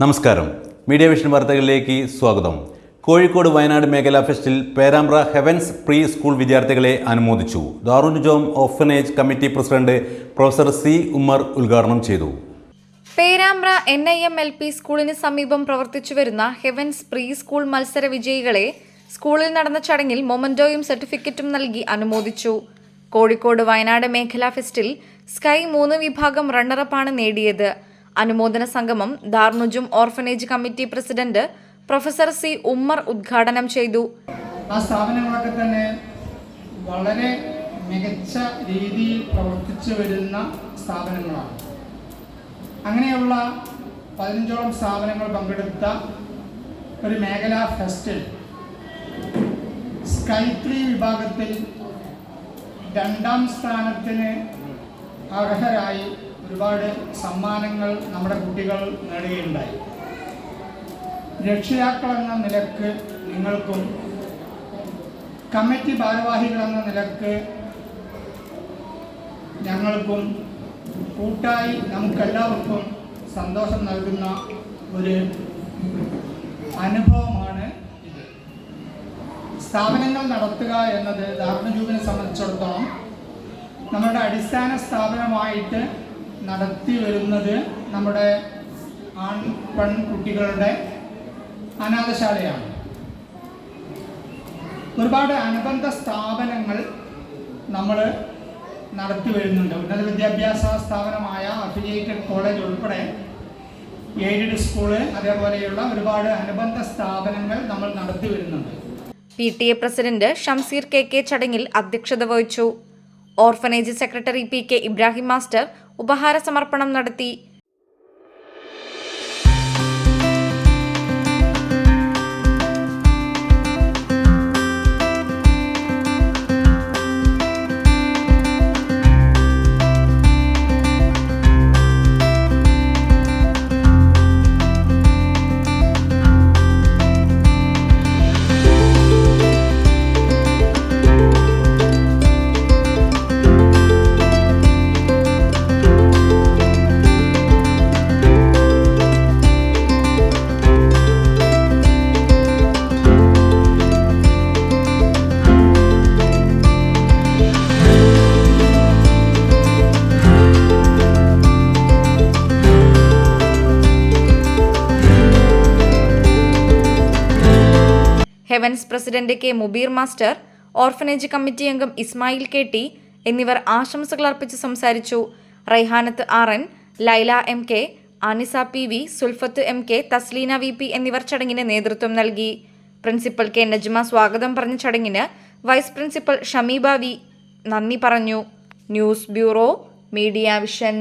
നമസ്കാരം. Media vision വാർത്തകളിലേക്ക് സ്വാഗതം. കോഴിക്കോട് വയനാട് മേഖലാ ഫെസ്റ്റിൽ പേരാമ്പ്ര ഹെവൻസ് പ്രീ സ്കൂൾ വിദ്യാർത്ഥികളെ അനുമോദിച്ചു. Darunnujoom orphanage committee president professor C Ummer ഉദ്ഘാടനം ചെയ്തു. Perambra N I M L P സ്കൂളിന് സമീപം പ്രവർത്തിച്ചു വരുന്ന ഹെവൻസ് പ്രീ സ്കൂൾ മത്സര വിജയികളെ സ്കൂളിൽ നടന്ന ചടങ്ങിൽ മൊമന്റോയും സർട്ടിഫിക്കറ്റും നൽകി അനുമോദിച്ചു. കോഴിക്കോട് വയനാട് മേഖലാ ഫെസ്റ്റിൽ സ്കൈ മൂന്ന് വിഭാഗം റണ്ണറപ്പാണ് നേടിയത്. അനുമോദന സംഗമം Darunnujoom orphanage committee president professor C Ummer ഉദ്ഘാടനം ചെയ്തു. ആ സ്ഥാപനങ്ങളൊക്കെ തന്നെ വളരെ മികച്ച രീതിയിൽ പ്രവർത്തിച്ചു വരുന്ന സ്ഥാപനങ്ങളാണ്. അങ്ങനെയുള്ള പതിനഞ്ചോളം സ്ഥാപനങ്ങൾ പങ്കെടുത്ത ഒരു മേഖലാ ഫെസ്റ്റിൽ സ്കൈത്രി വിഭാഗത്തിൽ രണ്ടാം സ്ഥാനത്തിന് അർഹരായി ഒരുപാട് സമ്മാനങ്ങൾ നമ്മുടെ കുട്ടികൾ നേടുകയുണ്ടായി. രക്ഷിതാക്കളെന്ന നിലയ്ക്ക് നിങ്ങൾക്കും കമ്മിറ്റി ഭാരവാഹികളെന്ന നിലയ്ക്ക് ഞങ്ങൾക്കും കൂട്ടായി നമുക്കെല്ലാവർക്കും സന്തോഷം നൽകുന്ന ഒരു അനുഭവമാണ് ഇത്. സ്ഥാപനങ്ങൾ നടത്തുക എന്നത് ധാർമ്മജൂബിനെ സംബന്ധിച്ചിടത്തോളം നമ്മുടെ അടിസ്ഥാന സ്ഥാപനമായിട്ട് നടത്തി വരുന്നത് നമ്മുടെ ആൺ പെൺകുട്ടികളുടെ അനാഥശാലയാണ്. ഒരുപാട് അനുബന്ധ സ്ഥാപനങ്ങൾ നമ്മൾ നടത്തി വരുന്നുണ്ട്. ഉന്നത വിദ്യാഭ്യാസ സ്ഥാപനമായ അഫിലിയേറ്റഡ് കോളേജ് ഉൾപ്പെടെ എയ്ഡഡ് സ്കൂൾ അതേപോലെയുള്ള ഒരുപാട് അനുബന്ധ സ്ഥാപനങ്ങൾ നമ്മൾ നടത്തി വരുന്നുണ്ട്. P T A president Shamseer K K ചടങ്ങിൽ അധ്യക്ഷത വഹിച്ചു. Orphanage secretary P K Ibrahim master ഉപഹാര സമർപ്പണം നടത്തി heavens president K Mubeer master orphanage committee അംഗം ഇസ്മായിൽ കെ ടി എന്നിവർ ആശംസകൾ അർപ്പിച്ച് സംസാരിച്ചു. Raihanath R N Laila M K Anisa P V Sulfath M K Thasleena V P എന്നിവർ ചടങ്ങിന് നേതൃത്വം നൽകി. പ്രിൻസിപ്പൽ കെ നജ്മ സ്വാഗതം പറഞ്ഞ ചടങ്ങിന് വൈസ് പ്രിൻസിപ്പൽ ഷമീബ വി നന്ദി പറഞ്ഞു. News bureau media vision.